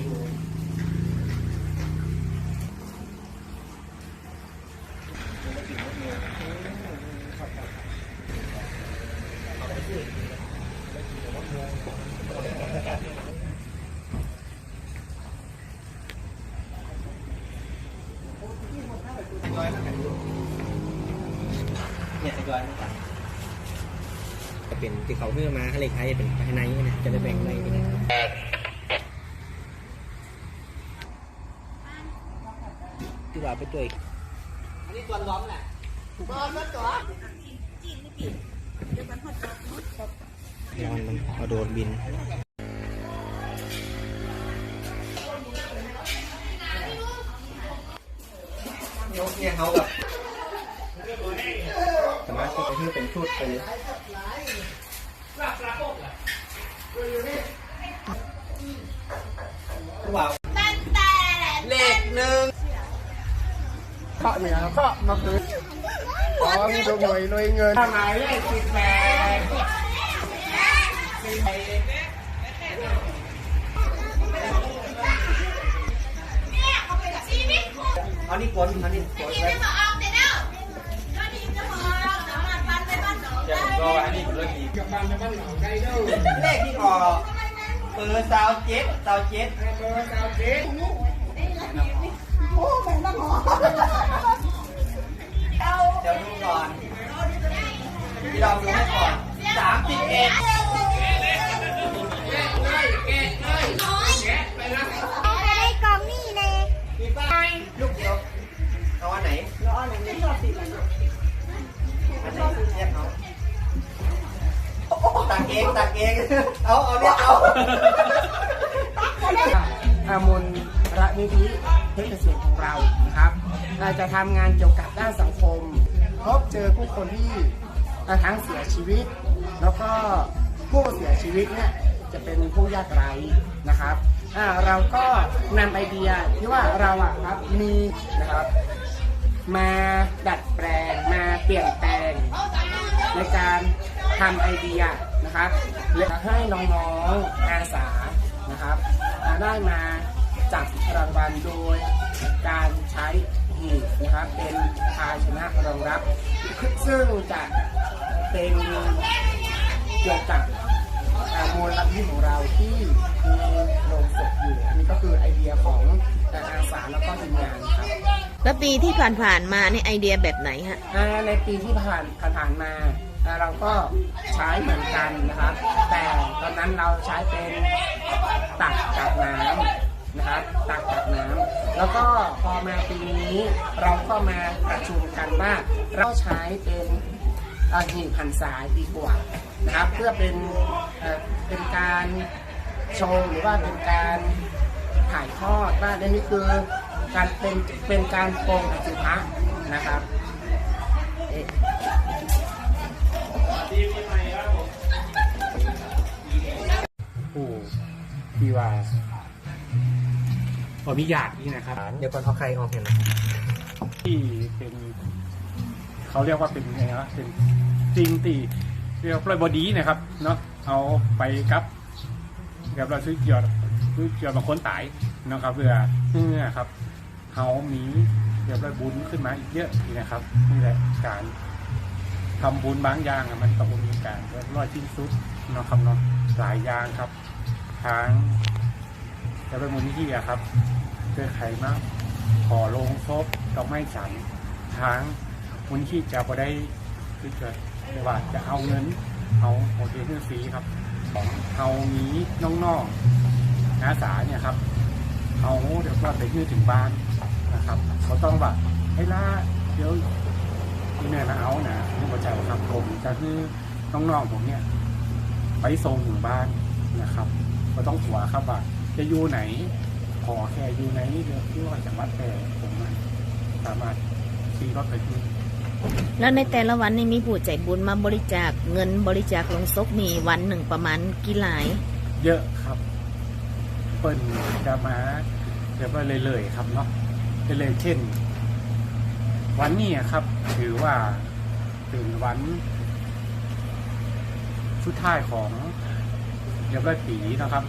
อยู่ เนี่ยทยอยมาตัดจะเป็นที่เขาเพื่อมาให้เลขไทยเป็นภายในนะจะได้แบ่งในนี่นะที่ ว่าไปตัวอีกอันนี้ตัวล้อมแหละล้อมแล้วตัวย้อนมันเอาโดนบินยกเนี่ยเขาแบบสามารถที่จะที่เป็นชุดไปเลยว้าวเลขหนึ่ง เคาเนี่ยเคามาคืนอ๋อมีตัวหน่วยรวยเงินหมายเลขสิบแปดเอานี่กดเอานี่กดไว้เดี๋ยวผมก็อันนี้ผมเลิกดีเลขที่ออกเบอร์สาวเจ็ดสาวเจ็ดเดี๋ ตักเองตักเองเอาเอาเรียกเอาอามุลระนิธิเพชรเกษตรของเรานะครับเราจะทำงานเกี่ยวกับด้านสังคม พบเจอผู้คนที่ ทั้งเสียชีวิต แล้วก็ผู้เสียชีวิตเนี่ยจะเป็นผู้ยากไร้นะครับเราก็นำไอเดียที่ว่าเราอะครับมีนะครับ มาดัดแปลงมาเปลี่ยนแปลง ในการทำไอเดียนะครับและให้น้องๆอาสานะครับได้มาจับรางวัลโดยการใช้หีบนะครับเป็นภาชนะรองรับ ซึ่งจะ เป็นเกี่ยวกับอ่ามูลนิธิของเราที่มีโรงศพอยู่อันนี่ก็คือไอเดียของอาสาแล้วก็ทีมงานครับแล้วปีที่ผ่านๆมานี่ไอเดียแบบไหนฮะอ่าในปีที่ผ่านผ่านๆมาอ่าเราก็ใช้เหมือนกันนะครับแต่ตอนนั้นเราใช้เป็นตักกับน้ำนะครับตักกับน้ำแล้วก็พอมาปีนี้เราก็มาประชุมกันว่าเราใช้เป็น อ่าหีบหันสายดีกว่านะครับ เพื่อเป็นเอ่อเป็นการโชว์หรือว่าเป็นการถ่ายทอดว่านี่คือการเป็นเป็นการโปรงอสุภะนะครับผู้ที่ว่าขอมีญาตินี่นะครับ เดี๋ยวก่อนเอาใครออกเห็นที่เป็น เขาเรียกว่าเป็นไงนะเป็นจริงตีเรียกว่าปล่อยบอดีนะครับเนาะเอาไปกับกับเราซื้อเกี่ยวซื้อเกี่ยวบางคนตายนะครับเพื่อเพื่อครับเขามีเกี่ยวกับบุญขึ้นมาอีกเยอะนี่นะครับนี่แหละการทำบุญบางอย่างมันต้องมีการเรียบร้อยสิ้นสุดนะครับเนาะหลายอย่างครับทางจะเป็นมูลนิธิครับเพื่อใครมากขอลงศพดอกไม้จันทาง มูลนิธิจะพอได้คือเกิดว่าจะเอาเงินเอาโอเคเงินฟรีครับของเอามีน้องๆอาสาเนี่ยครับเอาเดี๋ยวว่าไปยื่นถึงบ้านนะครับ เขาต้องแบบให้ล่าเดี๋ยวที่แม่นะเอานะนี่หัวใจครับผมจะคือน้องๆผมเนี่ยไปส่งถึงบ้านนะครับ ก็ต้องหัวครับว่าจะอยู่ไหนขอแค่อยู่ในเดือนที่ว่าจังหวัดแต่ผมสามารถขี่รถไปที่ แล้วในแต่ละวันนี่มีผู้ใจบุญมาบริจาคเงินบริจาคลงศพมีวันหนึ่งประมาณกี่หลาย เยอะครับ เปิ้นจะมาเดี๋ยวไปเลยๆครับเนาะเลยๆเช่น วันนี้ครับ ถือว่าเป็นวันสุดท้ายของเรียบร้อยปีนะครับ